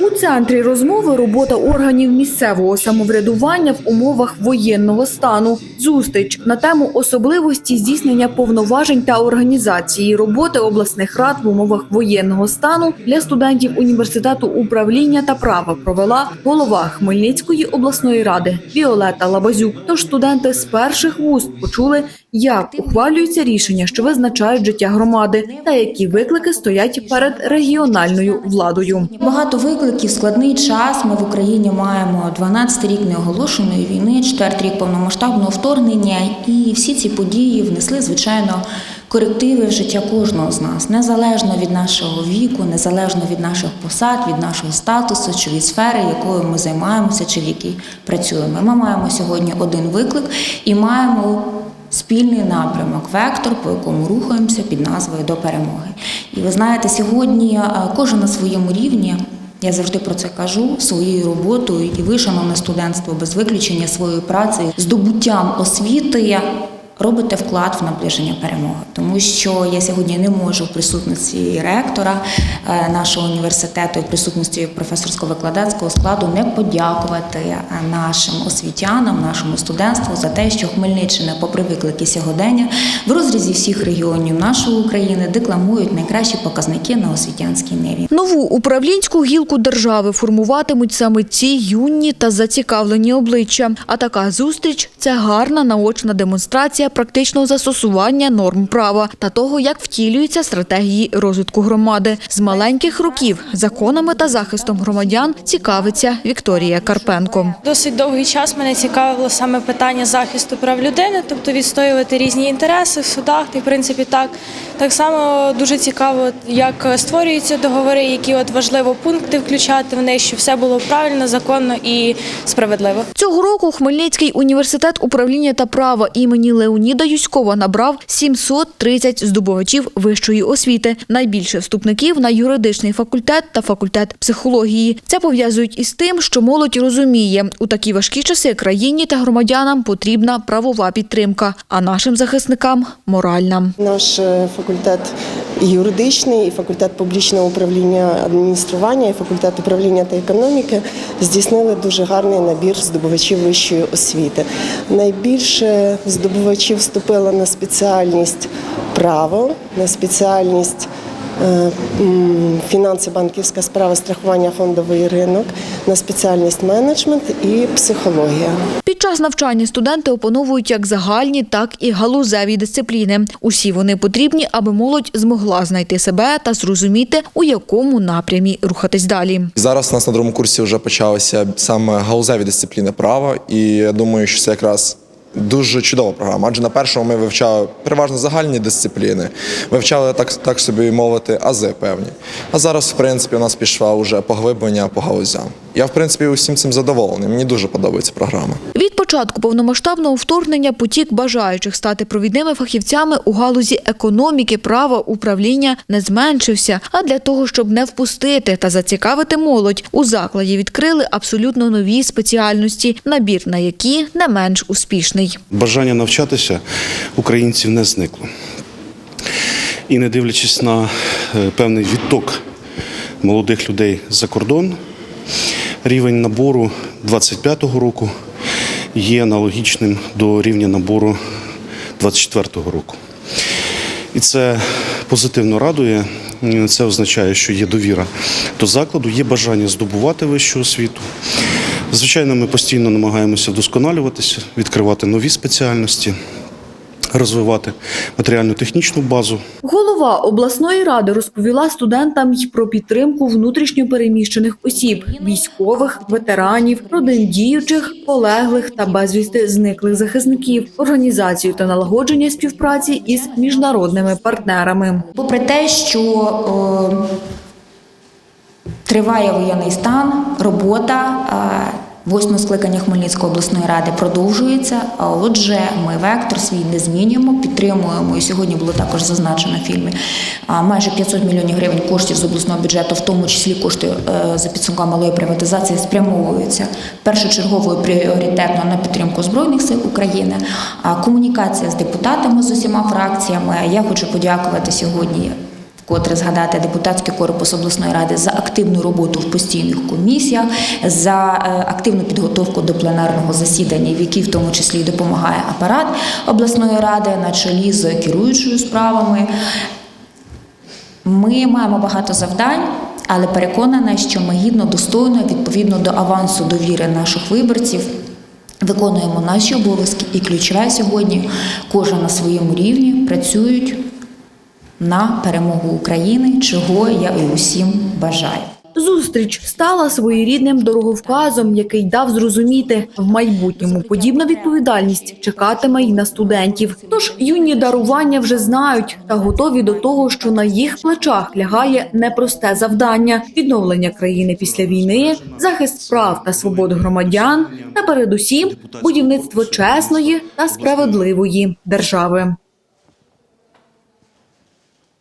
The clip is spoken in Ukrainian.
У центрі розмови робота органів місцевого самоврядування в умовах воєнного стану. Зустріч на тему особливості здійснення повноважень та організації роботи обласних рад в умовах воєнного стану для студентів університету управління та права провела голова Хмельницької обласної ради Віолета Лабазюк. Тож студенти з перших вуст почули, як ухвалюються рішення, що визначають життя громади, та які виклики стоять перед регіональною владою. Багато викликів, складний час. Ми в Україні маємо 12 рік неоголошеної війни, 4 рік повномасштабного вторгнення, і всі ці події внесли, звичайно, корективи в життя кожного з нас, незалежно від нашого віку, незалежно від наших посад, від нашого статусу чи від сфери, якою ми займаємося чи в якій працюємо. Ми маємо сьогодні один виклик і маємо. Спільний напрямок, вектор, по якому рухаємося під назвою до перемоги. І ви знаєте, сьогодні е, кожен на своєму рівні. Я завжди про це кажу своєю роботою і ви, шановне студентство, без виключення своєю працею, здобуттям освіти робите вклад в наближення перемоги. Тому що я сьогодні не можу в присутності ректора е, нашого університету, в присутності професорсько-викладацького складу не подякувати е, нашим освітянам, нашому студентству за те, що Хмельниччина, попри виклики сьогодення, в розрізі всіх регіонів нашої України декламують найкращі показники на освітянській ниві. Нову управлінську гілку держави формуватимуть саме ці юні та зацікавлені обличчя. А така зустріч це гарна наочна демонстрація практичного застосування норм права та того, як втілюються стратегії розвитку громади. З маленьких років законами та захистом громадян цікавиться Вікторія Карпенко. Досить довгий час мене цікавило саме питання захисту прав людини, тобто відстоювати різні інтереси в судах. І в принципі так. Так само дуже цікаво, як створюються договори, які от важливо пункти включати в них, щоб все було правильно, законно і справедливо. Цього року Хмельницький університет управління та права імені Леоніда Юськова набрав 730 здобувачів вищої освіти. Найбільше вступників на юридичний факультет та факультет психології. Це пов'язують із тим, що молодь розуміє, у такі важкі часи країні та громадянам потрібна правова підтримка, а нашим захисникам моральна. Наш е, факультет і юридичний, і факультет публічного управління адміністрування, і факультет управління та економіки здійснили дуже гарний набір здобувачів вищої освіти. Найбільше здобувачів вступило на спеціальність право, на спеціальність. Е, Фінанси, банківська справа, страхування, фондовий ринок, на спеціальність менеджмент і психологія. Під час навчання студенти опановують як загальні, так і галузеві дисципліни. Усі вони потрібні, аби молодь змогла знайти себе та зрозуміти, у якому напрямі рухатись далі. Зараз у нас на другому курсі вже почалися саме гаузеві дисципліни права, і я думаю, що це якраз. Дуже чудова програма, адже на першому ми вивчали переважно загальні дисципліни, вивчали так, так собі мовити, ази певні. А зараз, в принципі, у нас пішла вже поглиблення по галузям. Я, в принципі, усім цим задоволений. Мені дуже подобається програма. Початку повномасштабного вторгнення потік бажаючих стати провідними фахівцями у галузі економіки, права, управління не зменшився. А для того, щоб не впустити та зацікавити молодь, у закладі відкрили абсолютно нові спеціальності, набір на які не менш успішний. Бажання навчатися українців не зникло. І не дивлячись на е, певний відток молодих людей за кордон, рівень набору 25-го року є аналогічним до рівня набору 24-го року. І це позитивно радує. Це означає, що є довіра до закладу, є бажання здобувати вищу освіту. Звичайно, ми постійно намагаємося вдосконалюватися, відкривати нові спеціальності, розвивати матеріально-технічну базу. Голова обласної ради розповіла студентам й про підтримку внутрішньо переміщених осіб, військових, ветеранів, родин діючих, полеглих та безвісти зниклих захисників, організацію та налагодження співпраці із міжнародними партнерами. Попри те, що е, триває воєнний стан, робота. Е, Восьме скликання Хмельницької обласної ради продовжується. Отже, ми вектор свій не змінюємо, підтримуємо. І сьогодні було також зазначено в фільмі майже 500 мільйонів гривень коштів з обласного бюджету, в тому числі кошти е, за підсумками малої приватизації, спрямовуються першочергово і пріоритетно на підтримку збройних сил України. А комунікація з депутатами з усіма фракціями. Я хочу подякувати сьогодні Котре згадати депутатський корпус обласної ради за активну роботу в постійних комісіях, за е, активну підготовку до пленарного засідання, в якій в тому числі допомагає апарат обласної ради на чолі з керуючою справами. Ми маємо багато завдань, але переконана, що ми гідно, достойно, відповідно до авансу довіри наших виборців. Виконуємо наші обов'язки і ключове сьогодні кожен на своєму рівні працюють на перемогу України, чого я і усім бажаю. Зустріч стала своєрідним дороговказом, який дав зрозуміти, в майбутньому подібна відповідальність чекатиме й на студентів. Тож юні дарування вже знають та готові до того, що на їх плечах лягає непросте завдання відновлення країни після війни, захист прав та свобод громадян, та передусім будівництво чесної та справедливої держави.